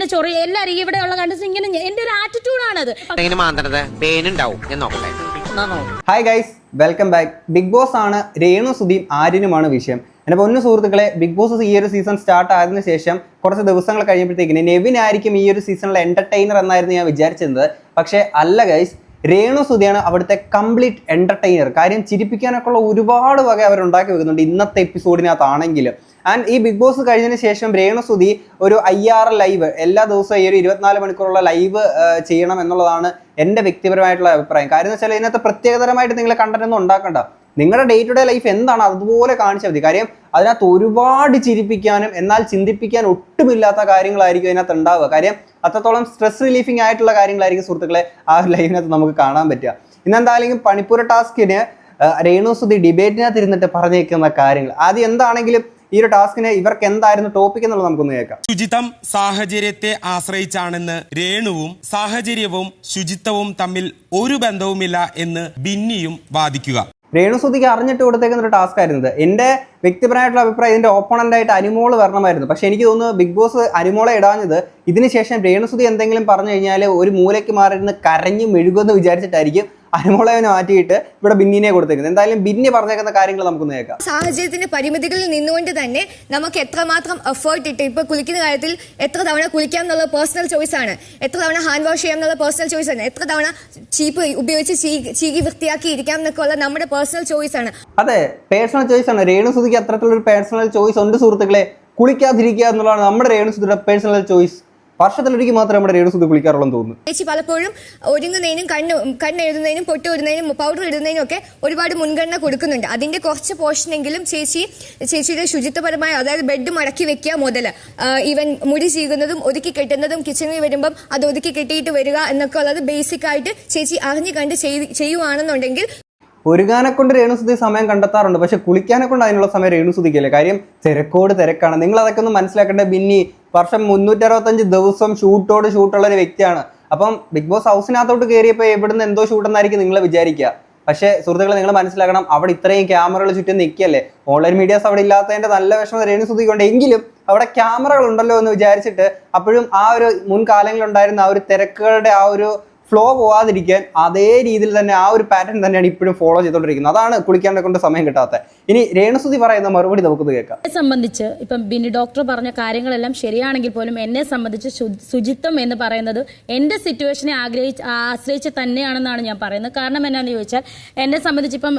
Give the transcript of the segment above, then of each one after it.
ഇങ്ങനെ ചൊറി എല്ലാരും ഇവിടെ ഉള്ള കണ്ടസ് ഇങ്ങനെ എന്റെ ഒരു ആറ്റിറ്റ്യൂഡാണത് നോക്കട്ടെ. Hi guys welcome back big boss ആണ് രേണു സുധീം ആര്യനുമാണ് വിഷയം. എന്റെ പൊന്നു സുഹൃത്തുക്കളെ ബിഗ് ബോസ് ഈ ഒരു സീസൺ സ്റ്റാർട്ട് ആയതിനു ശേഷം കുറച്ച് ദിവസങ്ങൾ കഴിയുമ്പോഴത്തേക്കിന് നെവിൻ ആയിരിക്കും ഈ ഒരു സീസണിലെ എന്റർടൈനർ എന്നായിരുന്നു ഞാൻ വിചാരിച്ചിരുന്നത്. പക്ഷേ അല്ല ഗൈസ് രേണു സുധിയാണ് അവിടുത്തെ കംപ്ലീറ്റ് എന്റർടൈനർ കാര്യം ചിരിപ്പിക്കാനൊക്കെ ഉള്ള ഒരുപാട് വക അവർ ഉണ്ടാക്കി വെക്കുന്നുണ്ട് ഇന്നത്തെ എപ്പിസോഡിനകത്താണെങ്കിലും ആൻഡ് ഈ ബിഗ് ബോസ് കഴിഞ്ഞതിന് ശേഷം രേണസുതി ഒരു ഐ ആർ ലൈവ് എല്ലാ ദിവസവും ഈ ഒരു ഇരുപത്തിനാല് മണിക്കൂറുള്ള ലൈവ് ചെയ്യണം എന്നുള്ളതാണ് എന്റെ വ്യക്തിപരമായിട്ടുള്ള അഭിപ്രായം. കാര്യം എന്ന് വെച്ചാൽ ഇതിനകത്ത് പ്രത്യേകതരമായിട്ട് നിങ്ങൾ കണ്ടന്റ് ഒന്നും ഉണ്ടാക്കണ്ട. നിങ്ങളുടെ ഡേ ടു ഡേ ലൈഫ് എന്താണ് അതുപോലെ കാണിച്ചാൽ മതി. കാര്യം അതിനകത്ത് ഒരുപാട് ചിരിപ്പിക്കാനും എന്നാൽ ചിന്തിപ്പിക്കാൻ ഒട്ടുമില്ലാത്ത കാര്യങ്ങളായിരിക്കും അതിനകത്ത് ഉണ്ടാവുക. കാര്യം അത്രത്തോളം സ്ട്രെസ് റിലീഫിംഗ് ആയിട്ടുള്ള കാര്യങ്ങളായിരിക്കും സുഹൃത്തുക്കളെ ആ ലൈവിനകത്ത് നമുക്ക് കാണാൻ പറ്റുക. ഇന്നെന്തായാലും പണിപ്പൂര ടാസ്കിന് രേണു സുധി ഡിബേറ്റിനകത്ത് ഇരുന്നിട്ട് പറഞ്ഞേക്കുന്ന കാര്യങ്ങൾ. ആദ്യം എന്താണെങ്കിലും ഈ ഒരു ടാസ്കിന് ഇവർക്ക് എന്തായിരുന്നു ടോപ്പിക് എന്നുള്ളത് നമുക്കൊന്ന് കേൾക്കാം. ശുചിത്വം സാഹചര്യത്തെ ആശ്രയിച്ചാണെന്ന് രേണുവും സാഹചര്യവും ശുചിത്വവും തമ്മിൽ ഒരു ബന്ധവുമില്ല എന്ന് ബിന്നിയും വാദിക്കുക. രേണുസുതിക്ക് അറിഞ്ഞിട്ട് കൊടുത്തേക്കുന്ന ഒരു ടാസ്ക് ആയിരുന്നത് എന്റെ വ്യക്തിപരമായിട്ടുള്ള അഭിപ്രായം ഇതിന്റെ ഓപ്പണന്റ് ആയിട്ട് അനുമോൾ വരണമായിരുന്നു. പക്ഷെ എനിക്ക് തോന്നുന്നു ബിഗ് ബോസ് അനുമോളെ ഇടാഞ്ഞത് ഇതിനുശേഷം രേണുസുതി എന്തെങ്കിലും പറഞ്ഞു കഴിഞ്ഞാൽ ഒരു മൂലയ്ക്ക് മാറിയിരുന്ന് കരഞ്ഞു മെഴുകുമെന്ന് വിചാരിച്ചിട്ടായിരിക്കും അനുമോളെ മാറ്റിയിട്ട് ഇവിടെ ബിന്നിനെ കൊടുത്തേക്കുന്നത്. എന്തായാലും ബിന്നി പറഞ്ഞേക്കുന്ന കാര്യങ്ങൾ നമുക്കൊന്ന് കേൾക്കാം. സാഹചര്യത്തിന്റെ പരിമിതികളിൽ നിന്നുകൊണ്ട് തന്നെ നമുക്ക് എത്രമാത്രം എഫേർട്ട് ഇട്ട് ഇപ്പൊ കുളിക്കുന്ന കാര്യത്തിൽ എത്ര തവണ കുളിക്കാം എന്നുള്ള പേഴ്സണൽ ചോയ്സ് ആണ്. എത്ര തവണ ഹാൻഡ് വാഷ് ചെയ്യാം എന്നുള്ള പേഴ്സണൽ ചോയ്സ് ആണ്. എത്ര തവണ ചീപ്പ് ഉപയോഗിച്ച് ചീകി വൃത്തിയാക്കി ഇരിക്കാം എന്നൊക്കെ ഉള്ള നമ്മുടെ പേഴ്സണൽ ചോയ്സ് ആണ്. അതെ പേഴ്സണൽ ചോയ്സ് ആണ്. രേണു രേണുസുതിക്ക് ഒരു പേഴ്സണൽ ചോയ്സ് ഉണ്ട് സുഹൃത്തുക്കളെ. കുളിക്കാതിരിക്കുക എന്നുള്ളതാണ് നമ്മുടെ രേണു സുധിയുടെ പേഴ്സണൽ ചോയ്സ് വർഷത്തിലൊരിക്കൽ മാത്രമേ നമ്മുടെ രേണുസുതി എന്ന് തോന്നുന്നു. ചേച്ചി പലപ്പോഴും ഒരുങ്ങുന്നതിനും കണ്ണ് കണ്ണെഴുതുന്നതിനും പൊട്ട് ഇടുന്നതിനും പൗഡർ ഇടുന്നതിനും ഒക്കെ ഒരുപാട് മുൻഗണന കൊടുക്കുന്നുണ്ട്. അതിന്റെ കുറച്ച് പോർഷനെങ്കിലും ചേച്ചി ചേച്ചിയുടെ ശുചിത്വപരമായ അതായത് ബെഡ് മടക്കി വെക്കുക മുതൽ ഈവൻ മുടി ചെയ്യുന്നതും ഒതുക്കി കെട്ടുന്നതും കിച്ചണിൽ വരുമ്പം അത് ഒതുക്കി കെട്ടിയിട്ട് വരിക എന്നൊക്കെ ഉള്ളത് ബേസിക് ആയിട്ട് ചേച്ചി അറിഞ്ഞു കണ്ട് ചെയ്യുവാണെന്നുണ്ടെങ്കിൽ ഒരുങ്ങാനെ കൊണ്ട് രേണുസുതി സമയം കണ്ടെത്താറുണ്ട്. പക്ഷെ കുളിക്കാനെ കൊണ്ട് അതിനുള്ള സമയം രേണുസുതിക്കില്ല കാര്യം തിരക്കോട് തിരക്കാണ്. നിങ്ങൾ അതൊക്കെ ഒന്ന് മനസ്സിലാക്കേണ്ട ബിന്നി വർഷം മുന്നൂറ്ററുപത്തഞ്ച് ദിവസം ഷൂട്ടോട് ഷൂട്ടുള്ള ഒരു വ്യക്തിയാണ്. അപ്പം ബിഗ് ബോസ് ഹൗസിനകത്തോട്ട് കയറിയപ്പോൾ എവിടുന്ന് എന്തോ ഷൂട്ടെന്നായിരിക്കും നിങ്ങൾ വിചാരിക്കുക പക്ഷേ സുഹൃത്തുക്കളെ നിങ്ങൾ മനസ്സിലാക്കണം അവിടെ ഇത്രയും ക്യാമറകൾ ചുറ്റും നിൽക്കല്ലേ ഓൺലൈൻ മീഡിയാസ് അവിടെ ഇല്ലാത്തതിന്റെ നല്ല വിഷമം രേണു രേണുസുതിക്കുണ്ട് എങ്കിലും അവിടെ ക്യാമറകൾ ഉണ്ടല്ലോ എന്ന് വിചാരിച്ചിട്ട് അപ്പോഴും ആ ഒരു മുൻകാലങ്ങളിലുണ്ടായിരുന്ന ആ ഒരു തിരക്കുകളുടെ ആ ഒരു ഫ്ലോ പോവാതിരിക്കാൻ അതേ രീതിയിൽ തന്നെ ആ ഒരു പാറ്റേൺ തന്നെയാണ് ഇപ്പോഴും ഫോളോ ചെയ്തുകൊണ്ടിരിക്കുന്നത്. അതാണ് കുളിക്കാനെ കൊണ്ട് സമയം കിട്ടാത്ത. ഇനി രേണുസുതി പറയുന്ന മറുപടി നമുക്കൊന്ന് കേൾക്കാം. എന്നെ സംബന്ധിച്ച് ഇപ്പം ബിന്നി ഡോക്ടർ പറഞ്ഞ കാര്യങ്ങളെല്ലാം ശരിയാണെങ്കിൽ പോലും എന്നെ സംബന്ധിച്ച് ശുചിത്വം എന്ന് പറയുന്നത് എന്റെ സിറ്റുവേഷനെ ആഗ്രഹിച്ച് ആശ്രയിച്ച് തന്നെയാണെന്നാണ് ഞാൻ പറയുന്നത്. കാരണം എന്നാന്ന് ചോദിച്ചാൽ എന്നെ സംബന്ധിച്ച് ഇപ്പം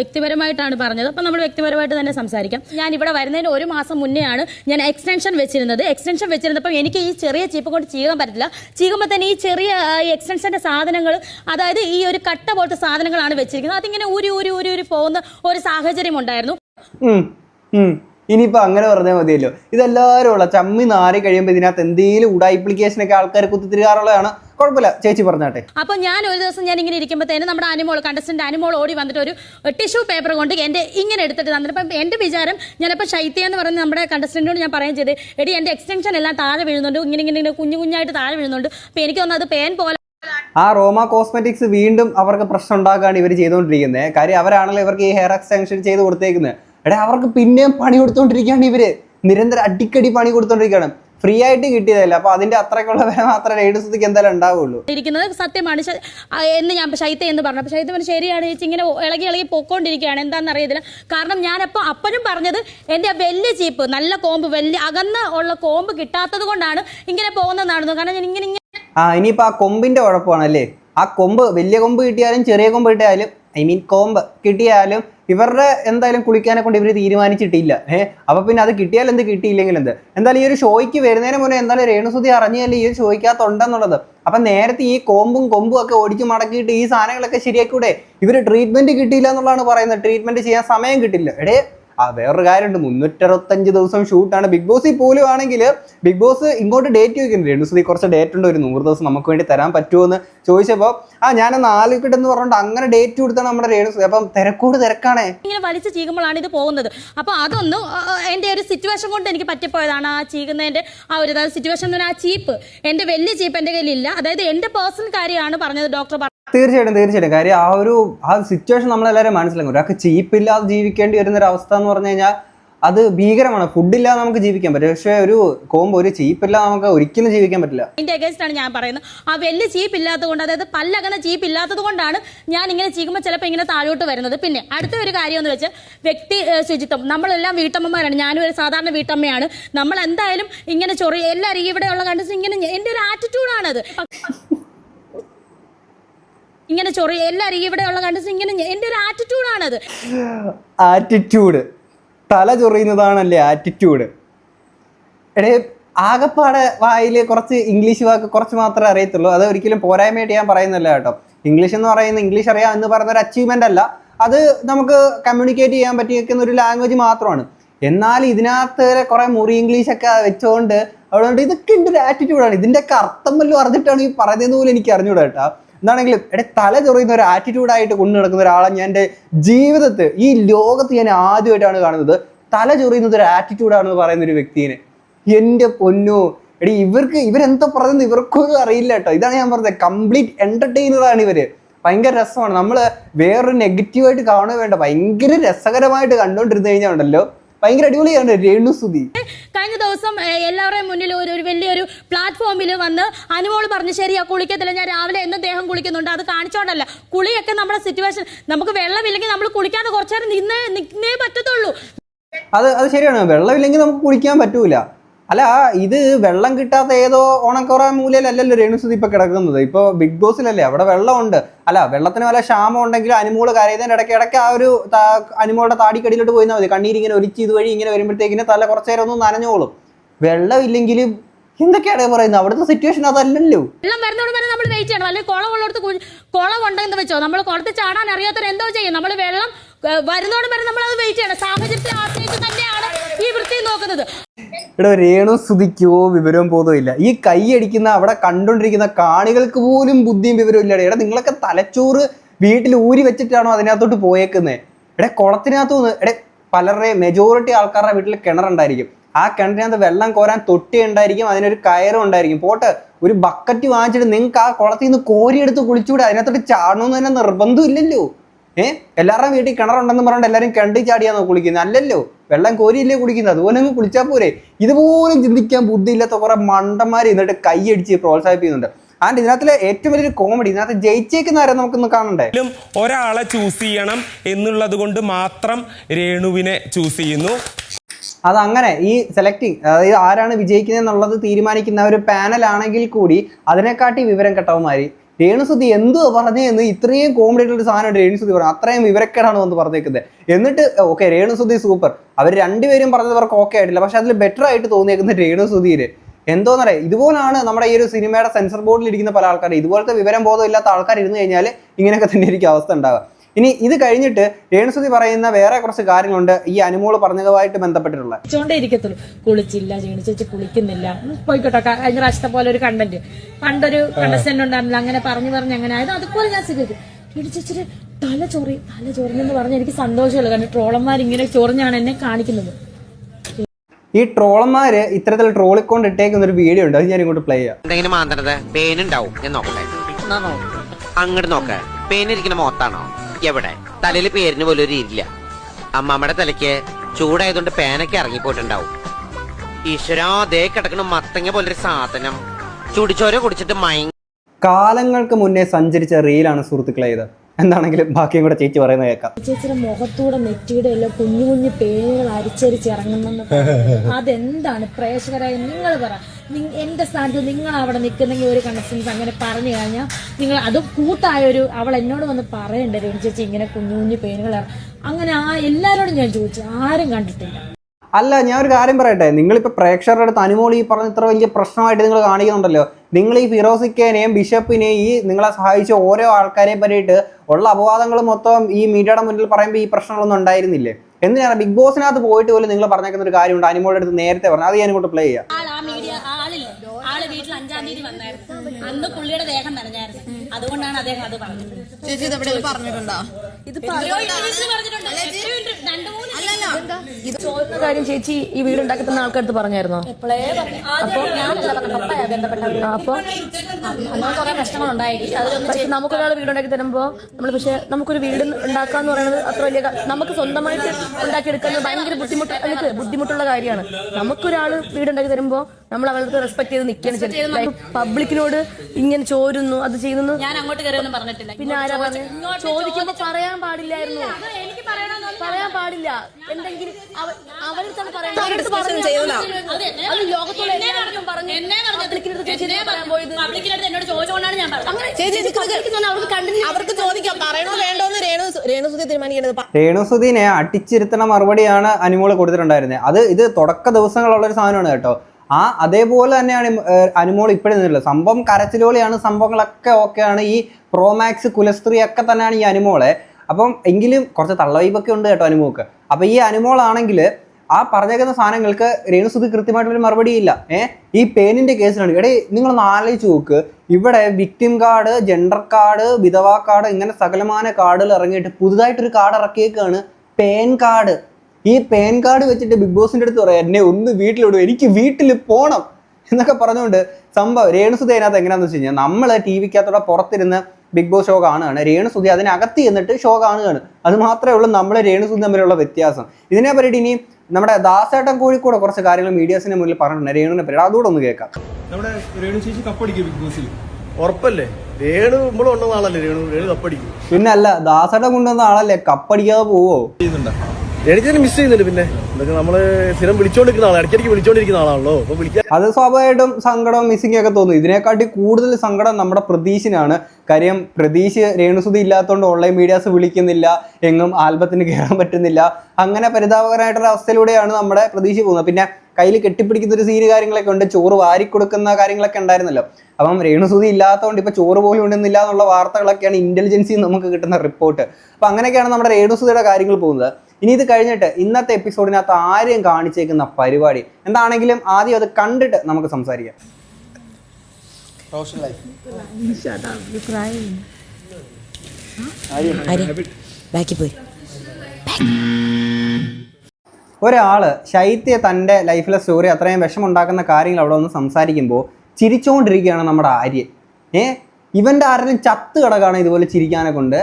വ്യക്തിപരമായിട്ടാണ് പറഞ്ഞത്. അപ്പം നമ്മൾ വ്യക്തിപരമായിട്ട് തന്നെ സംസാരിക്കാം. ഞാൻ ഇവിടെ വരുന്നതിന് ഒരു മാസം മുന്നെയാണ് ഞാൻ എക്സ്റ്റൻഷൻ വെച്ചിരുന്നത്. എക്സ്റ്റൻഷൻ വെച്ചിരുന്നപ്പം എനിക്ക് ഈ ചെറിയ ചീപ്പ് കൊണ്ട് ചീകാൻ പറ്റില്ല ചീകുമ്പോൾ തന്നെ ഈ ചെറിയ ആ, എക്സ്റ്റൻഷന്റെ സാധനങ്ങൾ അതായത് ഈ ഒരു കട്ട പോലത്തെ സാധനങ്ങളാണ് വെച്ചിരിക്കുന്നത്. അതിങ്ങനെ ഊരി ഊരി ഊരി ഊരി പോകുന്ന ഒരു സാഹചര്യം ഉണ്ടായിരുന്നു. ഇനിയിപ്പോ അങ്ങനെ പറഞ്ഞാൽ മതിയല്ലോ. ഇതെല്ലാവരും ഉള്ള ചമ്മി നാറി കഴിയുമ്പോൾ ഇതിനകത്ത് എന്തെങ്കിലും ഉടായിപ്ലിക്കേഷൻ ഒക്കെ ആൾക്കാർ കുത്തിത്തിരികാറുള്ളതാണ് കുഴപ്പമില്ല. ചേച്ചി പറഞ്ഞാട്ടെ. അപ്പൊ ഞാൻ ഒരു ദിവസം ഞാൻ ഇങ്ങനെ ഇരിക്കുമ്പോഴത്തേനും നമ്മുടെ അനിമോൾ കണ്ടസ്റ്റന്റ് അനിമോൾ ഓടി വന്നിട്ട് ഒരു ടിഷ്യൂ പേപ്പർ കൊണ്ട് എന്റെ ഇങ്ങനെ എടുത്തിട്ട് തന്നിട്ട് അപ്പം എന്റെ വിചാരം ഞാനിപ്പോൾ ശൈത്യ എന്ന് പറഞ്ഞ് നമ്മുടെ കണ്ടസ്റ്റന്റിനോട് ഞാൻ പറയുകയും ചെയ്ത് എടി എന്റെ എക്സ്റ്റൻഷൻ എല്ലാം താഴെ വീഴുന്നുണ്ട്. ഇങ്ങനെ ഇങ്ങനെ ഇങ്ങനെ കുഞ്ഞു കുഞ്ഞായിട്ട് താഴെ വീഴുന്നുണ്ട്. അപ്പോൾ എനിക്ക് തോന്നുന്നത് അത് പേൻ പോലെ ആ റോമ കോസ്മെറ്റിക്സ് വീണ്ടും അവർക്ക് പ്രശ്നം ഉണ്ടാക്കുകയാണ് ഇവർ ചെയ്തുകൊണ്ടിരിക്കുന്നത്. കാര്യം അവരാണല്ലോ ഇവർക്ക് ഈ ഹെയർ എക്സ്റ്റൻഷൻ ചെയ്ത് കൊടുത്തേക്കുന്നത്. എടാ അവർക്ക് പിന്നെയും പണി കൊടുത്തോണ്ടിരിക്കുകയാണ് ഇവർ. നിരന്തരം അടിക്കടി പണി കൊടുത്തോണ്ടിരിക്കുകയാണ്. ഫ്രീ ആയിട്ട് കിട്ടിയതല്ല. അപ്പൊ അതിന്റെ അത്രയ്ക്കുള്ള വില മാത്രമേ രേണുസുതിക്ക് എന്തായാലും ഉണ്ടാവുള്ളൂ. ഇരിക്കുന്നത് സത്യമാണ്. എന്ന് ഞാൻ ശൈത്യ എന്ന് പറഞ്ഞു. അപ്പൊ ശൈത്യം ശരിയാണ് ചേച്ചി ഇങ്ങനെ ഇളകി ഇളകി പൊക്കോണ്ടിരിക്കുകയാണ്. എന്താണെന്ന് അറിയത്തില്ല. കാരണം ഞാനപ്പോൾ അപ്പനും പറഞ്ഞത് എന്റെ വലിയ ചീപ്പ് നല്ല കോമ്പ് വലിയ അകന്ന ഉള്ള കോമ്പ് കിട്ടാത്തത് കൊണ്ടാണ് ഇങ്ങനെ പോകുന്നതാണ് കാരണം ഞാൻ ഇങ്ങനെ ഇങ്ങനെ ആ ഇനിയിപ്പോ ആ കൊമ്പിന്റെ കുഴപ്പമാണല്ലേ? ആ കൊമ്പ് വലിയ കൊമ്പ് കിട്ടിയാലും ചെറിയ കൊമ്പ് കിട്ടിയാലും ഐ മീൻ കോമ്പ് കിട്ടിയാലും ഇവരുടെ എന്തായാലും കുളിക്കാനെ കൊണ്ട് ഇവർ തീരുമാനിച്ചിട്ടില്ല. ഏഹ് അപ്പൊ പിന്നെ അത് കിട്ടിയാൽ എന്ത് കിട്ടിയില്ലെങ്കിൽ എന്ത്? എന്തായാലും ഈ ഒരു ഷോയ്ക്ക് വരുന്നതിന് മുന്നേ എന്തായാലും രേണുസുതി അറിഞ്ഞല്ലേ ഈ ഒരു ഷോയ്ക്കകത്തുണ്ടെന്നുള്ളത്? അപ്പൊ നേരത്തെ ഈ കോമ്പും കൊമ്പും ഒക്കെ ഓടിച്ചു മടക്കിയിട്ട് ഈ സാധനങ്ങളൊക്കെ ശരിയാക്കൂടെ? ഇവർ ട്രീറ്റ്മെന്റ് കിട്ടിയില്ല എന്നുള്ളതാണ് പറയുന്നത്. ട്രീറ്റ്മെന്റ് ചെയ്യാൻ സമയം കിട്ടില്ല. എടേ ആ വേറൊരു കാര്യമുണ്ട്. മുന്നൂറ്ററുപത്തഞ്ച് ദിവസം ഷൂട്ടാണ് ബിഗ് ബോസിൽ പോലും ആണെങ്കിൽ ബിഗ് ബോസ് ഇങ്ങോട്ട് ഡേറ്റ് ചോദിക്കുന്നുണ്ട് രണ്ടുദിവസത്തിൽ കുറച്ച് ഡേറ്റ് ഉണ്ട്. ഒരു നൂറ് ദിവസം നമുക്ക് വേണ്ടി തരാൻ പറ്റുമോ എന്ന് ചോദിച്ചപ്പോൾ ആ ഞാൻ ഞാനൊന്ന് ആലോചിക്കട്ടെന്ന് പറഞ്ഞിട്ട് അങ്ങനെ ഡേറ്റ് കൊടുത്താണ് നമ്മുടെ രേണുസുതി അപ്പം തിരക്കോട് തിരക്കാണേ. ഇങ്ങനെ വലിച്ച് ചീകുമ്പോഴാണ് ഇത് പോകുന്നത്. അപ്പോൾ അതൊന്ന് എന്റെ ഒരു സിറ്റുവേഷൻ കൊണ്ട് എനിക്ക് പറ്റിപ്പോയതാണ് ആ ചീകുന്നതിന്റെ ആ ഒരു സിറ്റുവേഷൻ എന്ന് ആ ചീപ്പ്. എന്റെ വലിയ ചീപ്പ് എന്റെ കയ്യിലില്ല. അതായത് എന്റെ പേഴ്സണൽ കാര്യമാണ് പറഞ്ഞത് ഡോക്ടർ തീർച്ചയായിട്ടും തീർച്ചയായിട്ടും. കാര്യം ആ ഒരു ആ സിറ്റുവേഷൻ നമ്മളെല്ലാവരും മനസ്സിലാക്കും. ഒരാൾക്ക് ചീപ്പില്ലാതെ ജീവിക്കേണ്ടി വരുന്ന ഒരു അവസ്ഥ എന്ന് പറഞ്ഞു കഴിഞ്ഞാൽ അത് ഭീകരമാണ്. ഫുഡില്ലാതെ നമുക്ക് ജീവിക്കാൻ പറ്റും പക്ഷേ ഒരു കോമ്പ് ഒരു ചീപ്പില്ലാതെ നമുക്ക് ഒരിക്കലും ജീവിക്കാൻ പറ്റില്ല. എന്റെ അഗേൻസ്റ്റ് ആണ് ഞാൻ പറയുന്നത്. ആ വലിയ ചീപ്പ് ഇല്ലാത്തത് കൊണ്ട് അതായത് പല്ലകന്ന ചീപ്പ് ഇല്ലാത്തത് കൊണ്ടാണ് ഞാൻ ഇങ്ങനെ ചീക്കുമ്പോൾ ചിലപ്പോൾ ഇങ്ങനെ താഴോട്ട് വരുന്നത്. പിന്നെ അടുത്ത ഒരു കാര്യം എന്ന് വെച്ചാൽ വ്യക്തി ശുചിത്വം. നമ്മളെല്ലാം വീട്ടമ്മമാരാണ്. ഞാനും ഒരു സാധാരണ വീട്ടമ്മയാണ്. നമ്മൾ എന്തായാലും ഇങ്ങനെ ചൊറി എല്ലാവരും ഇവിടെയുള്ള കണ്ടിട്ട് ഇങ്ങനെ എന്റെ ഒരു ആറ്റിറ്റ്യൂഡാണത് ഇങ്ങനെ ചൊറി എല്ലാവരും ഉള്ള കണ്ടസ് ഇങ്ങനെ എന്റെ ഒരു ആറ്റിറ്റ്യൂഡാണത് ആറ്റിറ്റ്യൂഡ് തല ചൊറിയുന്നതാണല്ലേ ആറ്റിറ്റ്യൂഡ് എടേ ആകപ്പാടെ വായിൽ കുറച്ച് ഇംഗ്ലീഷ് വാക്ക് കുറച്ച് മാത്രമേ അറിയത്തുള്ളൂ. അത് ഒരിക്കലും പോരായ്മയായിട്ട് ഞാൻ പറയുന്നില്ല കേട്ടോ. ഇംഗ്ലീഷ് എന്ന് പറയുന്ന ഇംഗ്ലീഷ് അറിയാം എന്ന് പറയുന്ന ഒരു അച്ചീവ്മെന്റ് അല്ല. അത് നമുക്ക് കമ്മ്യൂണിക്കേറ്റ് ചെയ്യാൻ പറ്റിയിരിക്കുന്ന ഒരു ലാംഗ്വേജ് മാത്രമാണ്. എന്നാൽ ഇതിനകത്ത് കുറേ മുറി ഇംഗ്ലീഷ് ഒക്കെ വെച്ചുകൊണ്ട് അതുകൊണ്ട് ഇതൊക്കെ എന്റെ ഒരു ആറ്റിറ്റ്യൂഡാണ് ഇതിന്റെയൊക്കെ അർത്ഥം വല്ലതും അറിഞ്ഞിട്ടാണ് ഈ പറയുന്നത് പോലും എനിക്ക് അറിഞ്ഞൂടാ കേട്ടോ. എന്താണെങ്കിലും എടെ തല ചൊറിയുന്ന ഒരു ആറ്റിറ്റ്യൂഡായിട്ട് കൊണ്ടു നടക്കുന്ന ഒരാളെ ഞാൻ എന്റെ ജീവിതത്തിൽ ഈ ലോകത്ത് ഞാൻ ആദ്യമായിട്ടാണ് കാണുന്നത്. തല ചൊറിയുന്നത് ഒരു ആറ്റിറ്റ്യൂഡാണെന്ന് പറയുന്ന ഒരു വ്യക്തിനെ. എന്റെ പൊന്നു എടി ഇവർക്ക് ഇവരെന്തോ പറയുന്നത്? ഇവർക്കൊന്നും അറിയില്ല കേട്ടോ. ഇതാണ് ഞാൻ പറഞ്ഞത്. കംപ്ലീറ്റ് എന്റർടൈനറാണ് ഇവർ. ഭയങ്കര രസമാണ്. നമ്മൾ വേറൊരു നെഗറ്റീവായിട്ട് കാണുക വേണ്ട ഭയങ്കര രസകരമായിട്ട് കണ്ടുകൊണ്ടിരുന്ന് കഴിഞ്ഞാൽ ഉണ്ടല്ലോ. ഭയങ്കര അടിപൊളിയാണ് രേണുസുതി കഴിഞ്ഞ ദിവസം എല്ലാവരുടെയും മുന്നിൽ ഒരു ഒരു വലിയൊരു പ്ലാറ്റ്ഫോമിൽ വന്ന് അനുമോൾ പറഞ്ഞു ശരി ആ കുളിക്കത്തില്ല ഞാൻ രാവിലെ എന്നും ദേഹം കുളിക്കുന്നുണ്ട് അത് കാണിച്ചോണ്ടല്ല. കുളിയൊക്കെ നമ്മുടെ സിറ്റുവേഷൻ നമുക്ക് വെള്ളമില്ലെങ്കിൽ നമ്മൾ കുളിക്കാതെ കുറച്ചു നേരം നിന്നേ നിന്നേ പറ്റത്തുള്ളൂ. അത് അത് ശരിയാണ്. വെള്ളമില്ലെങ്കിൽ നമുക്ക് കുളിക്കാൻ പറ്റൂല. അല്ല ഇത് വെള്ളം കിട്ടാത്ത ഏതോ ഓണക്കുറ മൂലയിലല്ലല്ലോ രേണുസുതി ഇപ്പൊ കിടക്കുന്നത്. ഇപ്പൊ ബിഗ് ബോസിലല്ലേ അവിടെ വെള്ളമുണ്ട്. അല്ല വെള്ളത്തിന് വല്ല ക്ഷാമം ഉണ്ടെങ്കിൽ അനുമോൾ കരയുന്നതിന് ഇടയ്ക്ക് ഇടയ്ക്ക് ആ ഒരു അനുമോളുടെ താടിക്കടിയിലോട്ട് പോയിരുന്നാൽ മതി. കണ്ണീർ ഇങ്ങനെ ഒലിച്ച് ഇതുവഴി ഇങ്ങനെ വരുമ്പോഴത്തേക്കിന് തല കുറച്ചു നേരം ഒന്നും നനഞ്ഞോളും. വെള്ളമില്ലെങ്കിൽ എന്തൊക്കെയാണ് പറയുന്നത്? അവിടുത്തെ സിറ്റുവേഷൻ അതല്ലല്ലോ. വെള്ളം വരുന്നോട് വരെ നമ്മൾ വെയിറ്റ് ചെയ്യണം. അല്ലെങ്കിൽ കുളം ഉള്ളിടത്ത് കുളം ഉണ്ടെന്ന് വെച്ചോ. നമ്മൾ കുളത്തിൽ ചാടാൻ അറിയാത്തവർ എന്തോ ചെയ്യും. നമ്മൾ വെള്ളം വരുന്നോട് വരെ നമ്മൾ അത് വെയിറ്റ് ചെയ്യണം. സാഹചര്യത്തെ ആശ്രയിച്ച് തന്നെയാണ് ഈ വൃത്തി നോക്കുന്നത്. ഇവിടെ രേണു സ്തുതിക്കോ വിവരവും ബോധവും ഇല്ല. ഈ കൈ അടിക്കുന്ന അവിടെ കണ്ടുകൊണ്ടിരിക്കുന്ന കാണികൾക്ക് പോലും ബുദ്ധിയും വിവരവും ഇല്ല. എടാ നിങ്ങളൊക്കെ തലച്ചോറ് വീട്ടിൽ ഊരി വെച്ചിട്ടാണോ അതിനകത്തോട്ട് പോയേക്കുന്നത് എടെ കുളത്തിനകത്ത് നിന്ന് എടെ പലരുടെ മെജോറിറ്റി ആൾക്കാരുടെ വീട്ടിൽ കിണറുണ്ടായിരിക്കും ആ കിണറിനകത്ത് വെള്ളം കോരാൻ തൊട്ടി ഉണ്ടായിരിക്കും അതിനൊരു കയറും ഉണ്ടായിരിക്കും. പോട്ടെ ഒരു ബക്കറ്റ് വാങ്ങിച്ചിട്ട് നിങ്ങൾക്ക് ആ കുളത്തിൽ നിന്ന് കോരിയെടുത്ത് കുളിച്ചുകൂടെ അതിനകത്തോട്ട് ചാടണമെന്ന് തന്നെ നിർബന്ധമില്ലല്ലോ ഏഹ് എല്ലാവരുടെയും വീട്ടിൽ കിണറുണ്ടെന്ന് പറഞ്ഞിട്ട് എല്ലാവരും കിണറ്റി ചാടിയാണോ കുളിക്കുന്നത്? അല്ലല്ലോ. വെള്ളം കോരിയില്ലേ കുടിക്കുന്നത്? അതുപോലെ അങ്ങ് കുളിച്ചാൽ പോരെ. ഇതുപോലും ചിന്തിക്കാൻ ബുദ്ധിയില്ലാത്ത കുറെ മണ്ടന്മാർ എന്നിട്ട് കൈയടിച്ച് പ്രോത്സാഹിപ്പിക്കുന്നുണ്ട്. ആൻഡ് ഇതിനകത്തിലെ ഏറ്റവും വലിയൊരു കോമഡി ഇതിനകത്ത് ജയിച്ചേക്കുന്ന ആരെ നമുക്കൊന്ന് കാണണ്ടേ? ഒരാളെ ചൂസ് ചെയ്യണം എന്നുള്ളത് കൊണ്ട് മാത്രം രേണുവിനെ ചൂസ് ചെയ്യുന്നു. അതങ്ങനെ ഈ സെലക്ടിങ് അതായത് ആരാണ് വിജയിക്കുന്നത് എന്നുള്ളത് തീരുമാനിക്കുന്ന ഒരു പാനലാണെങ്കിൽ കൂടി അതിനെക്കാട്ടി വിവരം കെട്ടവന്മാര് രേണുസുതി എന്തോ പറഞ്ഞു എന്ന് ഇത്രയും കോമഡി ഒരു സാധനമാണ് രേണുസുതി പറഞ്ഞു അത്രയും വിവരക്കേടാണ് വന്ന് പറഞ്ഞേക്കുന്നത്. എന്നിട്ട് ഓക്കെ രേണുസുതി സൂപ്പർ അവർ രണ്ടുപേരും പറഞ്ഞത് അവർക്ക് ഓക്കെ ആയിട്ടില്ല. പക്ഷെ അതിൽ ബെറ്റർ ആയിട്ട് തോന്നിയേക്കുന്നത് രേണുസുതിയിൽ. എന്തോന്നറിയാം? ഇതുപോലാണ് നമ്മുടെ ഈ ഒരു സിനിമയുടെ സെൻസർ ബോർഡിൽ ഇരിക്കുന്ന പല ആൾക്കാർ ഇതുപോലത്തെ വിവരം ബോധമില്ലാത്ത ആൾക്കാർ ഇരുന്ന് കഴിഞ്ഞാൽ ഇങ്ങനെയൊക്കെ തന്നെ ആയിരിക്കും അവസ്ഥ ഉണ്ടാവുക. ഇനി ഇത് കഴിഞ്ഞിട്ട് രേണുസുതി പറയുന്ന വേറെ കുറച്ച് കാര്യങ്ങളുണ്ട് ഈ അനുമോൾ പറഞ്ഞതുമായിട്ട് ബന്ധപ്പെട്ടിട്ടുള്ള. ചോണ്ടേ ഇരിക്കത്തുള്ളൂ കുളിച്ചില്ല ചേച്ചി കുളിക്കുന്നില്ല. പോയിക്കോട്ടെ കഴിഞ്ഞ പ്രാവശ്യത്തെ പോലെ ഒരു കണ്ടന്റ്. പണ്ടൊരു കണ്ടസ്റ്റന്റ് ഉണ്ടായിരുന്നില്ല അങ്ങനെ പറഞ്ഞു പറഞ്ഞ് അങ്ങനെ ആയത്. അതുപോലെ ഞാൻ സ്വീകരിക്കും. ചേച്ചിട്ട് തല ചൊറി തല ചൊറിഞ്ഞെന്ന് പറഞ്ഞ എനിക്ക് സന്തോഷമുള്ളൂ. കാരണം ട്രോളന്മാർ ഇങ്ങനെ ചൊറിഞ്ഞാണ് എന്നെ കാണിക്കുന്നത്. ഈ ട്രോളന്മാര് ഇത്തരത്തിൽ ട്രോളിക്കൊണ്ട് ഇട്ടേക്കുന്ന ഒരു വീഡിയോ ഉണ്ട്. അത് ഞാൻ ഇങ്ങോട്ട് പ്ലേ ചെയ്യാം. എന്തെങ്കിലും മാന്തണത് പേനുണ്ടാവും. ഞാൻ നോക്കട്ടെ. അങ്ങോട്ട് നോക്ക. പേനിരിക്കുന്ന മുഖത്താണോ? എവിടെ? തലയിൽ പേരിന് പോലും ഒരു ഇരില്ല അമ്മമ്മയുടെ തലയ്ക്ക് ചൂടായതുകൊണ്ട് പേനൊക്കെ ഇറങ്ങിപ്പോയിട്ടുണ്ടാവും. ഈശ്വരാ ദേ കിടക്കണ മത്തങ്ങ പോലൊരു സാധനം. ചുടിച്ചോരോ കുടിച്ചിട്ട് മയങ്ങ കാലങ്ങൾക്ക് മുന്നേ സഞ്ചരിച്ച റീലാണ് സുഹൃത്തുക്കളെ എന്താണെങ്കിലും ബാക്കിയും കൂടെ ചേച്ചി പറയുന്നത് കേൾക്കാം. ചേച്ചിയുടെ മുഖത്തൂടെ നെറ്റിയുടെ എല്ലാം കുഞ്ഞു കുഞ്ഞു പേരുകൾ അരിച്ചരിച്ച് ഇറങ്ങുന്ന അതെന്താണ്? പ്രേക്ഷകരായ നിങ്ങൾ പറ. എന്റെ സ്ഥാനത്ത് നിങ്ങൾ അവിടെ നിൽക്കുന്നെങ്കിൽ ഒരു കണ്ടസ്റ്റൻസ് അങ്ങനെ പറഞ്ഞു കഴിഞ്ഞാൽ നിങ്ങൾ അത് കൂട്ടായ ഒരു അവൾ എന്നോട് വന്ന് പറയണ്ടേ രവി ചേച്ചി ഇങ്ങനെ കുഞ്ഞു കുഞ്ഞു പേരുകൾ അങ്ങനെ ആ എല്ലാരോടും ഞാൻ ചോദിച്ചു. ആരും കണ്ടിട്ടില്ല. അല്ല ഞാൻ ഒരു കാര്യം പറയട്ടെ? നിങ്ങളിപ്പോൾ പ്രേക്ഷകരുടെ അടുത്ത് അനുമോളി പറഞ്ഞ ഇത്ര വലിയ പ്രശ്നമായിട്ട് നിങ്ങൾ കാണിക്കുന്നുണ്ടല്ലോ. നിങ്ങൾ ഈ ഫിറോസിക്കേനെയും ബിഷപ്പിനെയും ഈ നിങ്ങളെ സഹായിച്ച ഓരോ ആൾക്കാരെയും പറ്റിയിട്ട് ഉള്ള അപവാദങ്ങൾ മൊത്തം ഈ മീഡിയയുടെ മുന്നിൽ പറയുമ്പോൾ ഈ പ്രശ്നങ്ങളൊന്നും ഉണ്ടായിരുന്നില്ലേ? എന്തിനാണ് ബിഗ് ബോസിനകത്ത് പോയിട്ട് പോലും നിങ്ങൾ പറഞ്ഞേക്കുന്ന ഒരു കാര്യമുണ്ട്? അനിമോളുടെ അടുത്ത് നേരത്തെ പറഞ്ഞു. അത് ഞാൻ ഇങ്ങോട്ട് പ്ലേ ചെയ്യാം. ആൾ വീട്ടിൽ അഞ്ചാം വന്നായിരുന്നു. അന്ന് പുള്ളിയുടെ ദേഹം നനഞ്ഞായിരുന്നു. അതുകൊണ്ടാണ് അദ്ദേഹം അത് പറഞ്ഞത്. ചേച്ചി ഇത് എവിടെ പറഞ്ഞിട്ടുണ്ടോ? ഇത് കാര്യം ചേച്ചി ഈ വീട് ഉണ്ടാക്കി തന്ന ആൾക്കാർക്ക് പറഞ്ഞായിരുന്നോ അപ്പൊ അതിലൊന്നും പക്ഷെ നമുക്കൊരാൾ വീട് ഉണ്ടാക്കി തരുമ്പോ നമ്മൾ പക്ഷെ നമുക്കൊരു വീട് ഉണ്ടാക്കാന്ന് പറയുന്നത് അത്ര വലിയ നമുക്ക് സ്വന്തമായിട്ട് ഉണ്ടാക്കിയെടുക്കുന്നത് ഭയങ്കര ബുദ്ധിമുട്ട് എനിക്ക് ബുദ്ധിമുട്ടുള്ള കാര്യമാണ്. നമുക്കൊരാൾ വീട് ഉണ്ടാക്കി തരുമ്പോ നമ്മൾ അവരുടെ റെസ്പെക്ട് ചെയ്ത് നിൽക്കുകയാണ് പബ്ലിക്കിനോട് ഇങ്ങനെ ചോരുന്നു അത് ചെയ്യുന്നു. ഞാൻ അങ്ങോട്ട് കയറിയൊന്നും പറഞ്ഞിട്ടില്ല. പിന്നെ ആരാ ചോദിക്കുമ്പോ പറയാൻ പാടില്ലായിരുന്നു. അത് എനിക്ക് പറയണമെന്നൊന്നും പറയാൻ പാടില്ല. എന്തെങ്കിലും അവ- അവരടുത്താണ് പറഞ്ഞു. ലോകത്തുള്ള എന്നെ എല്ലാവർക്കും പറഞ്ഞു. പറയാൻ രേണുസുദീനെ അടിച്ചിരുത്തണ മറുപടിയാണ് അനുമോൾ കൊടുത്തിട്ടുണ്ടായിരുന്നത്. അത് ഇത് തുടക്ക ദിവസങ്ങളുള്ള ഒരു സാധനമാണ് കേട്ടോ. ആ അതേപോലെ തന്നെയാണ് അനുമോൾ ഇപ്പോഴും നിന്നുള്ളത് സംഭവം കരച്ചിലോളിയാണ് സംഭവങ്ങളൊക്കെ ഓക്കെയാണ്. ഈ പ്രോമാക്സ് കുലസ്ത്രീ ഒക്കെ തന്നെയാണ് ഈ അനുമോളെ. അപ്പം എങ്കിലും കുറച്ച് തള്ളവൈബൊക്കെ ഉണ്ട് കേട്ടോ അനുമോക്ക് അപ്പം ഈ അനുമോളാണെങ്കിൽ ആ പറഞ്ഞേക്കുന്ന സാധനങ്ങൾക്ക് രേണുസുതി കൃത്യമായിട്ടൊരു മറുപടിയില്ല ഏഹ് ഈ പേനിന്റെ കേസിലാണ്. എടേ നിങ്ങളൊന്ന് ആലോചിച്ച് നോക്ക്. ഇവിടെ വിക്ടിം കാർഡ് ജെൻഡർ കാർഡ് വിധവാ കാർഡ് ഇങ്ങനെ സകലമാന കാർഡുകൾ ഇറങ്ങിയിട്ട് പുതുതായിട്ടൊരു കാർഡ് ഇറക്കിയേക്കാണ്. പേൻ കാർഡ് ഈ പേൻ കാർഡ് വെച്ചിട്ട് ബിഗ് ബോസിന്റെ അടുത്ത് പറയാം എന്നെ ഒന്ന് വീട്ടിലിടും എനിക്ക് വീട്ടിൽ പോകണം എന്നൊക്കെ പറഞ്ഞുകൊണ്ട് സംഭവം രേണുസുധ അതിനകത്ത് എങ്ങനെയാണെന്ന് വെച്ച് കഴിഞ്ഞാൽ നമ്മൾ ടി വിക്കകത്തോടെ പുറത്തിരുന്ന് ബിഗ് ബോസ് ഷോ കാണുകയാണ്. രേണുസുധി അതിനകത്ത് ചെന്നിട്ട് ഷോ കാണുകയാണ്. അത് മാത്രമേ ഉള്ളൂ നമ്മൾ രേണുസുധി തമ്മിലുള്ള വ്യത്യാസം. ഇതിനെ പറ്റിയിട്ട് ഇനി നമ്മുടെ ദാസേട്ടൻ കോഴിക്കോട് കുറച്ച് കാര്യങ്ങൾ മീഡിയാസിന് മുന്നിൽ പറഞ്ഞിട്ടുണ്ട്. രേണുവിനെ പറ്റി. അതുകൂടെ ഒന്ന് കേൾക്കാം. നമ്മുടെ രേണു ചേച്ചി കപ്പടിക്കും ബിഗ് ബോസിൽ. ഉറപ്പല്ലേ? രേണു ഉണ്ടെന്ന ആളല്ലേ രേണു? രേണു കപ്പടിക്കും. പിന്നല്ല ദാസേട്ടൻ കൊണ്ടുവന്ന ആളല്ലേ? കപ്പടിക്കാതെ പോവോ? ചെയ്യുന്നുണ്ടോ. പിന്നെ? ആളാണല്ലോ. അത് സ്വാഭാവികമായിട്ടും സങ്കടം മിസ്സിംഗ് ഒക്കെ തോന്നും. ഇതിനെക്കാട്ടി കൂടുതൽ സങ്കടം നമ്മുടെ പ്രതീഷിനാണ്. കാര്യം പ്രതീഷ് രേണുസുതി ഇല്ലാത്തതുകൊണ്ട് ഓൺലൈൻ മീഡിയാസ് വിളിക്കുന്നില്ല. എങ്ങും ആൽബത്തിന് കയറാൻ പറ്റുന്നില്ല. അങ്ങനെ പരിതാപകരമായിട്ടൊരു അവസ്ഥയിലൂടെയാണ് നമ്മുടെ പ്രതീക്ഷ പോകുന്നത്. പിന്നെ കയ്യിൽ കെട്ടിപ്പിടിക്കുന്ന ഒരു സീന് കാര്യങ്ങളൊക്കെ ഉണ്ട്. ചോറ് വാരി കൊടുക്കുന്ന കാര്യങ്ങളൊക്കെ ഉണ്ടായിരുന്നല്ലോ. അപ്പം രേണുസുതി ഇല്ലാത്തതുകൊണ്ട് ഇപ്പോൾ ചോറ് പോലും ഉണ്ടെന്നില്ല എന്നുള്ള വാർത്തകളൊക്കെയാണ് ഇന്റലിജൻസിൽ നമുക്ക് കിട്ടുന്ന റിപ്പോർട്ട് അപ്പൊ അങ്ങനെയൊക്കെയാണ് നമ്മുടെ രേണുസുതിയുടെ കാര്യങ്ങൾ പോകുന്നത്. ഇനി ഇത് കഴിഞ്ഞിട്ട് ഇന്നത്തെ എപ്പിസോഡിനകത്ത് ആരെയും കാണിച്ചേക്കുന്ന പരിപാടി എന്താണെങ്കിലും ആദ്യം അത് കണ്ടിട്ട് നമുക്ക് സംസാരിക്കാം. ബാക്കി പോയി. ഒരാൾ ശൈത്യ തന്റെ ലൈഫിലെ സ്റ്റോറി അത്രയും വിഷമുണ്ടാക്കുന്ന കാര്യങ്ങൾ അവിടെ ഒന്ന് സംസാരിക്കുമ്പോൾ ചിരിച്ചുകൊണ്ടിരിക്കുകയാണ് നമ്മുടെ ആര്യ. ഏ? ഇവന്റെ ആരെങ്കിലും ചത്ത് കിടക്കാണ് ഇതുപോലെ ചിരിക്കാനെ കൊണ്ട്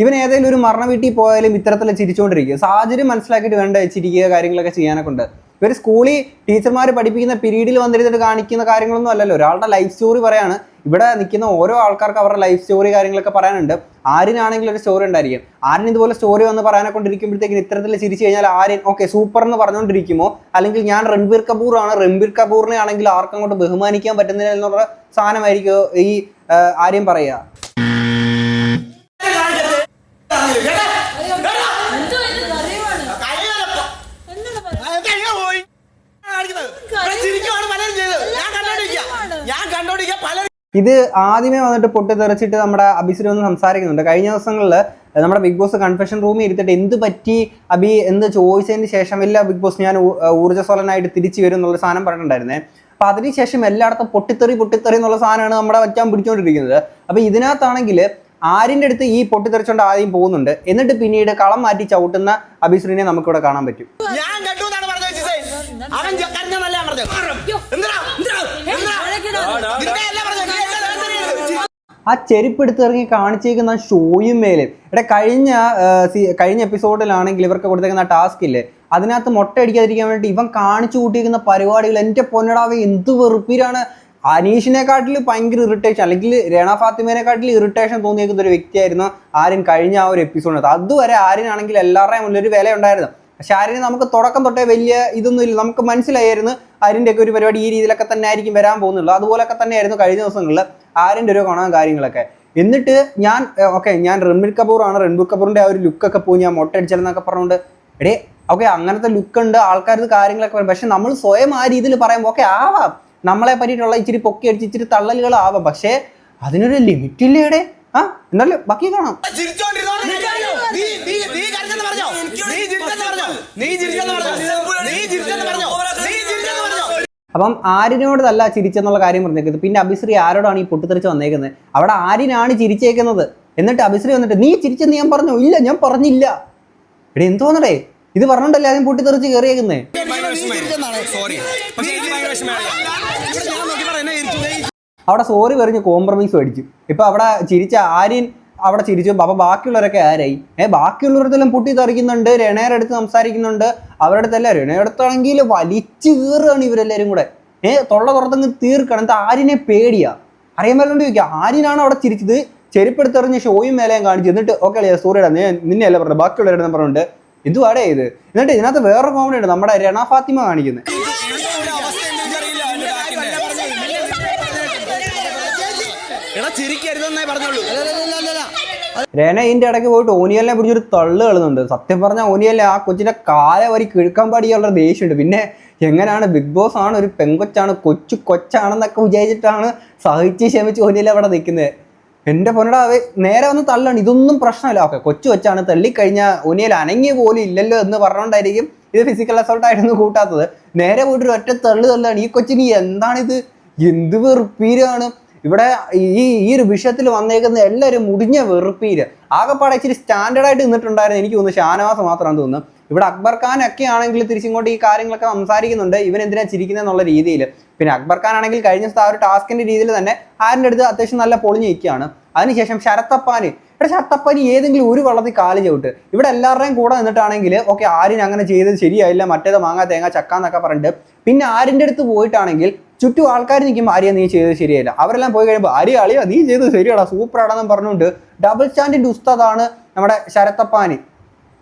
ഇവൻ ഏതെങ്കിലും ഒരു മരണ വീട്ടിൽ പോയാലും ഇത്തരത്തിൽ ചിരിച്ചുകൊണ്ടിരിക്കുക സാഹചര്യം മനസ്സിലാക്കിയിട്ട് വേണ്ട ചിരിക്കുക കാര്യങ്ങളൊക്കെ ചെയ്യാനൊക്കെ ഉണ്ട് ഇവർ സ്കൂളിൽ ടീച്ചർമാർ പഠിപ്പിക്കുന്ന പീരീഡിൽ വന്നിരുന്നിട്ട് കാണിക്കുന്ന കാര്യങ്ങളൊന്നും അല്ലല്ലോ. ഒരാളുടെ ലൈഫ് സ്റ്റോറി പറയാണ്. ഇവിടെ നിൽക്കുന്ന ഓരോ ആൾക്കാർക്ക് അവരുടെ ലൈഫ് സ്റ്റോറി കാര്യങ്ങളൊക്കെ പറയാനുണ്ട്. ആരിനാണെങ്കിലും ഒരു സ്റ്റോറി ഉണ്ടായിരിക്കും. ആര്യൻ ഇതുപോലെ സ്റ്റോറി വന്ന് പറയാനെ കൊണ്ടിരിക്കുമ്പോഴത്തേക്കും ഇത്തരത്തിൽ ചിരിച്ചു കഴിഞ്ഞാൽ ആര്യൻ ഓക്കെ സൂപ്പർ എന്ന് പറഞ്ഞുകൊണ്ടിരിക്കുമോ? അല്ലെങ്കിൽ ഞാൻ റൺബീർ കപൂർ ആണ്. റൺബീർ കപൂറിനെ ആണെങ്കിൽ ആർക്കും അങ്ങോട്ട് ബഹുമാനിക്കാൻ പറ്റുന്നില്ല എന്നുള്ള സാധനമായിരിക്കും ഈ ആര്യം പറയുക? ഇത് ആദ്യമേ വന്നിട്ട് പൊട്ടിത്തെറിച്ചിട്ട് നമ്മുടെ അഭിശ്രീ ഒന്ന് സംസാരിക്കുന്നുണ്ട്. കഴിഞ്ഞ ദിവസങ്ങളിൽ നമ്മുടെ ബിഗ് ബോസ് കൺഫെഷൻ റൂമിൽ ഇരുത്തിട്ട് എന്ത് പറ്റി അബി എന്ത് ചോദിച്ചതിന് ശേഷം ഇല്ല ബിഗ് ബോസ് ഞാൻ ഊർജസ്വലനായിട്ട് തിരിച്ചു വരും എന്നുള്ള സാധനം പറഞ്ഞിട്ടുണ്ടായിരുന്നേ. അപ്പൊ അതിനുശേഷം എല്ലായിടത്തും പൊട്ടിത്തെറി പൊട്ടിത്തെറി എന്നുള്ള സാധനമാണ് നമ്മുടെ വയ്ക്കാൻ പിടിച്ചുകൊണ്ടിരിക്കുന്നത്. അപ്പൊ ഇതിനകത്താണെങ്കിൽ ആരിന്റെ അടുത്ത് ഈ പൊട്ടിത്തെറിച്ചോണ്ട് ആദ്യം പോകുന്നുണ്ട്. എന്നിട്ട് പിന്നീട് കളം മാറ്റി ചവിട്ടുന്ന അഭിശ്രീനെ നമുക്കിവിടെ കാണാൻ പറ്റും. ഞാൻ കണ്ടു എന്നാണ് പറഞ്ഞത്. അവൻ ആ ചെരുപ്പ് എടുത്തിറങ്ങി കാണിച്ചേക്കുന്ന ഷോയും മേലെ. ഇവിടെ കഴിഞ്ഞ കഴിഞ്ഞ എപ്പിസോഡിലാണെങ്കിൽ ഇവർക്ക് കൊടുത്തേക്കുന്ന ടാസ്ക് ഇല്ലേ? അതിനകത്ത് മുട്ട അടിക്കാതിരിക്കാൻ വേണ്ടി ഇവൻ കാണിച്ചു കൂട്ടിയിരിക്കുന്ന പരിപാടികൾ. എന്റെ പൊന്നടാവ് എന്ത് വെറുപ്പിലാണ് അനീഷിനെക്കാട്ടിൽ ഭയങ്കര ഇറിറ്റേഷൻ അല്ലെങ്കിൽ രണ ഫാത്തിമേനെക്കാട്ടിൽ ഇറിറ്റേഷൻ തോന്നിയേക്കുന്ന ഒരു വ്യക്തിയായിരുന്നു ആര്യൻ കഴിഞ്ഞ ആ ഒരു എപ്പിസോഡിനകത്ത് അതുവരെ ആര്യനാണെങ്കിൽ എല്ലാവരുടെയും മുന്നിൽ ഒരു വില പക്ഷെ ആര്യന് നമുക്ക് തുടക്കം തൊട്ടേ വലിയ ഇതൊന്നും ഇല്ല. നമുക്ക് മനസ്സിലായിരുന്നു ആര്യന്റെയൊക്കെ ഒരു പരിപാടി ഈ രീതിയിലൊക്കെ തന്നെ ആയിരിക്കും വരാൻ പോകുന്നുള്ളൂ. അതുപോലൊക്കെ തന്നെയായിരുന്നു കഴിഞ്ഞ ദിവസങ്ങളിൽ. ആര്യന്റെ ഒരു ഗുണം കാര്യങ്ങളൊക്കെ. എന്നിട്ട് ഞാൻ ഓക്കെ ഞാൻ റൺബീർ കപൂർ ആണ് റൺബീർ കപൂറിന്റെ ആ ഒരു ലുക്കൊക്കെ പോയി ഞാൻ മുട്ട അടിച്ചാലെന്നൊക്കെ പറഞ്ഞുകൊണ്ട് എടേ ഓക്കെ അങ്ങനത്തെ ലുക്ക് ഉണ്ട് ആൾക്കാർക്ക് കാര്യങ്ങളൊക്കെ പറയും. പക്ഷെ നമ്മൾ സ്വയം ആ രീതിയിൽ പറയുമ്പോൾ ഓക്കെ ആവാം. നമ്മളെ പറ്റിയിട്ടുള്ള ഇച്ചിരി പൊക്കി അടിച്ച് ഇച്ചിരി തള്ളലുകൾ ആവാം. പക്ഷേ അതിനൊരു ലിമിറ്റ് ഇല്ലേ എടേ? ആ എന്നാലും ബാക്കി കാണാം. നീ അപ്പം ആരിനോടല്ല ചിരിച്ചെന്നുള്ള കാര്യം പറഞ്ഞേക്കുന്നത്. പിന്നെ അഭിശ്രീ ആരോടാണ് ഈ പൊട്ടിത്തെറിച്ച് വന്നേക്കുന്നത്? അവിടെ ആരിനാണ് ചിരിച്ചേക്കുന്നത്. എന്നിട്ട് അഭിശ്രീ വന്നിട്ട് നീ ചിരിച്ചെന്ന് ഞാൻ പറഞ്ഞു. ഇല്ല ഞാൻ പറഞ്ഞില്ല. എടി എന്തോന്നടേ? ഇത് പറഞ്ഞോണ്ടല്ലേ ആദ്യം പൊട്ടിത്തെറിച്ച് കയറിയേക്കുന്നേ അവിടെ സോറി പറഞ്ഞ് കോംപ്രമൈസ് മേടിച്ചു. ഇപ്പൊ അവിടെ ചിരിച്ച ആര്യൻ അവിടെ ചിരിച്ചു അപ്പൊ ബാക്കിയുള്ളവരൊക്കെ ആരായി? ഏ ബാക്കിയുള്ളവരത്തെല്ലാം പൊട്ടി തെറിക്കുന്നുണ്ട് രണയുടെ അടുത്ത് സംസാരിക്കുന്നുണ്ട് അവരുടെ അടുത്തല്ല രണയുടെ അടുത്താണെങ്കിൽ വലിച്ചു കീറുകയാണ് ഇവരെല്ലാവരും കൂടെ. ഏ തൊള്ള തുറത്തങ്ങ് തീർക്കണം. എന്താ ആര്യനെ പേടിയാ. അറിയാൻ പറ്റുകൊണ്ട് ചോദിക്കുക ആര്യനാണ് അവിടെ ചിരിച്ചത്? ചെരുപ്പെടുത്തെറിഞ്ഞ് ഷോയും മേലെയും കാണിച്ചു എന്നിട്ട് ഓക്കെ അല്ലേ സൂര്യയുടെ നിന്നെ നിന്നെയല്ല പറഞ്ഞത് ബാക്കിയുള്ളവരുടെ പറഞ്ഞിട്ട് എന്തുവാടേ ഇത്? എന്നിട്ട് ഇതിനകത്ത് വേറെ കോമഡി ഉണ്ട് നമ്മുടെ രണ ഫാത്തിമ കാണിക്കുന്നത് എടാ ചിരിക്കരുതെന്നേ പറഞ്ഞോളൂ. രേന ഇതിന്റെ ഇടയ്ക്ക് പോയിട്ട് ഓനിയലിനെ പിടിച്ചൊരു തള്ളു കളുന്നുണ്ട്. സത്യം പറഞ്ഞാൽ ഓനിയലിനെ ആ കൊച്ചിന്റെ കാല വരി കിഴക്കാൻ പാടിയുള്ള ദേഷ്യമുണ്ട്. പിന്നെ എങ്ങനെയാണ് ബിഗ് ബോസ് ആണ് ഒരു പെങ്കൊച്ചാണ് കൊച്ചു കൊച്ചാണെന്നൊക്കെ വിചാരിച്ചിട്ടാണ് സഹിച്ച് ക്ഷമിച്ച് ഓനിയൽ അവിടെ നിൽക്കുന്നത്. എന്റെ പൊന്നടാ നേരെ വന്ന് തള്ളാണ്. ഇതൊന്നും പ്രശ്നമില്ല. ഓക്കെ കൊച്ചു കൊച്ചാണ്. തള്ളിക്കഴിഞ്ഞാൽ ഒനിയൽ അനങ്ങിയ പോലും ഇല്ലല്ലോ എന്ന് പറഞ്ഞുകൊണ്ടായിരിക്കും ഇത് ഫിസിക്കൽ അസോൾട്ട് ആയിരുന്നു കൂട്ടാത്തത്. നേരെ പോയിട്ട് ഒരു ഒറ്റ തള്ളു തള്ളാണ്. ഈ കൊച്ചിന് എന്താണിത്? എന്ത് വെറുപ്പീരാണ്? ഇവിടെ ഈ ഈ ഒരു വിഷയത്തിൽ വന്നേക്കുന്ന എല്ലാവരും മുടിഞ്ഞ വെറുപ്പീര്. ആകെപ്പാടെ ഇച്ചിരി സ്റ്റാൻഡേർഡ് ആയിട്ട് നിന്നിട്ടുണ്ടായിരുന്നു എനിക്ക് തോന്നുന്നു ഷാനവാസ് മാത്രമാണ് തോന്നുന്നു. ഇവിടെ അക്ബർ ഖാൻ ഒക്കെ ആണെങ്കിൽ തിരിച്ചിങ്ങോട്ട് ഈ കാര്യങ്ങളൊക്കെ സംസാരിക്കുന്നുണ്ട്. ഇവൻ എന്തിനാ ചിരിക്കുന്നത് എന്നുള്ള രീതിയിൽ പിന്നെ അക്ബർ ഖാൻ ആണെങ്കിൽ കഴിഞ്ഞ ആ ഒരു ടാസ്കിന്റെ രീതിയിൽ തന്നെ ആരിന്റെ അടുത്ത് അത്യാവശ്യം നല്ല പൊളിഞ്ഞ് നിൽക്കുകയാണ്. അതിനുശേഷം ശരത്തപ്പാന് ഇവിടെ ശരത്തപ്പാന് ഏതെങ്കിലും ഒരു വള്ളത്തിൽ കാൽ ചവിട്ട്. ഇവിടെ എല്ലാവരുടെയും കൂടെ നിന്നിട്ടാണെങ്കിൽ ഓക്കെ ആര്യൻ അങ്ങനെ ചെയ്തത് ശരിയായില്ല മറ്റേത് മാങ്ങ തേങ്ങ ചക്ക എന്നൊക്കെ പറഞ്ഞിട്ട്. പിന്നെ ആരിന്റെ അടുത്ത് പോയിട്ടാണെങ്കിൽ ചുറ്റും ആൾക്കാർ നിൽക്കുമ്പോൾ ആര്യ നീ ചെയ്തത് ശരിയല്ല. അവരെല്ലാം പോയി കഴിയുമ്പോൾ ആര്യ അളിയാ നീ ചെയ്തത് ശരിയാടാ സൂപ്പറാണെന്നും പറഞ്ഞുകൊണ്ട് ഡബിൾ സ്റ്റാൻഡിന്റെ ഉസ്താദാണ് നമ്മുടെ ശരത്തപ്പാന്.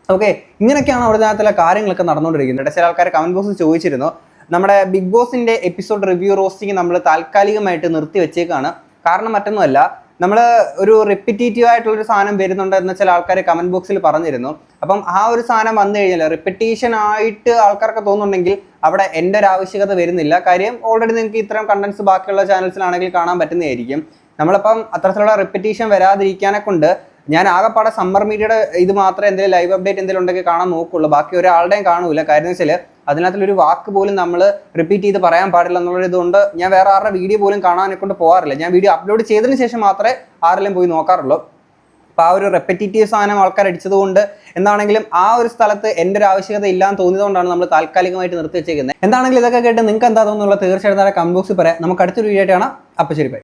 ഓക്കെ ഇങ്ങനെയൊക്കെയാണ് അവിടെ അതിനകത്തുള്ള കാര്യങ്ങളൊക്കെ നടന്നുകൊണ്ടിരിക്കുന്നത്. ചില ആൾക്കാർ കമന്റ് ബോക്സിൽ ചോദിച്ചിരുന്നു. നമ്മുടെ ബിഗ് ബോസിന്റെ എപ്പിസോഡ് റിവ്യൂ റോസ്റ്റിംഗ് നമ്മൾ താൽക്കാലികമായിട്ട് നിർത്തി വെച്ചേക്കാണ്. കാരണം മറ്റൊന്നുമല്ല നമ്മൾ ഒരു റിപ്പിറ്റേറ്റീവ് ആയിട്ടുള്ള ഒരു സാധനം വരുന്നുണ്ട് എന്ന് ചില ആൾക്കാർ കമന്റ് ബോക്സിൽ പറഞ്ഞിരുന്നു. അപ്പം ആ ഒരു സാധനം വന്നു കഴിഞ്ഞാൽ റിപ്പിറ്റേഷൻ ആയിട്ട് ആൾക്കാർക്ക് തോന്നുന്നുണ്ടെങ്കിൽ അവിടെ എന്റെ ഒരു ആവശ്യകത വരുന്നില്ല. കാര്യം ഓൾറെഡി നിങ്ങൾക്ക് ഇത്തരം കണ്ടന്റ്സ് ബാക്കിയുള്ള ചാനൽസിലാണെങ്കിൽ കാണാൻ പറ്റുന്നതായിരിക്കും. നമ്മളിപ്പം അത്തരത്തിലുള്ള റിപ്പിറ്റേഷൻ വരാതിരിക്കാനെ കൊണ്ട് ഞാൻ ആകെപ്പാടെ സമ്മർ മീഡിയയുടെ ഇത് മാത്രമേ എന്തെങ്കിലും ലൈവ് അപ്ഡേറ്റ് എന്തെങ്കിലും ഉണ്ടെങ്കിൽ കാണാൻ നോക്കുള്ളൂ. ബാക്കി ഒരാളുടെയും കാണൂല. കാര്യം എന്ന് വെച്ചാൽ അതിനകത്തുള്ളൊരു വാക്ക് പോലും നമ്മൾ റിപ്പീറ്റ് ചെയ്ത് പറയാൻ പാടില്ല എന്നുള്ള ഇതുകൊണ്ട് ഞാൻ വേറെ ആരുടെ വീഡിയോ പോലും കാണാനെ കൊണ്ട് പോകാറില്ല. ഞാൻ വീഡിയോ അപ്ലോഡ് ചെയ്തതിന് ശേഷം മാത്രമേ ആരെല്ലാം പോയി നോക്കാറുള്ളൂ. അപ്പോൾ ആ ഒരു റെപ്പറ്റേറ്റീവ് സാധനം ആൾക്കാർ അടിച്ചതുകൊണ്ട് എന്താണെങ്കിലും ആ ഒരു സ്ഥലത്ത് എന്റെ ഒരു ആവശ്യകത ഇല്ലാന്ന് തോന്നിയതുകൊണ്ടാണ് നമ്മൾ താൽക്കാലികമായിട്ട് നിർത്തി വെച്ചേക്കുന്നത് എന്താണെങ്കിലും ഇതൊക്കെ കേട്ട് നിങ്ങൾക്ക് എന്താ തോന്നുന്നുള്ള തീർച്ചയായിട്ടും കമന്റ് പറയാം. നമുക്ക് അടുത്തൊരു വീഡിയോ ആയിട്ടാണ് അപ്പം ശരി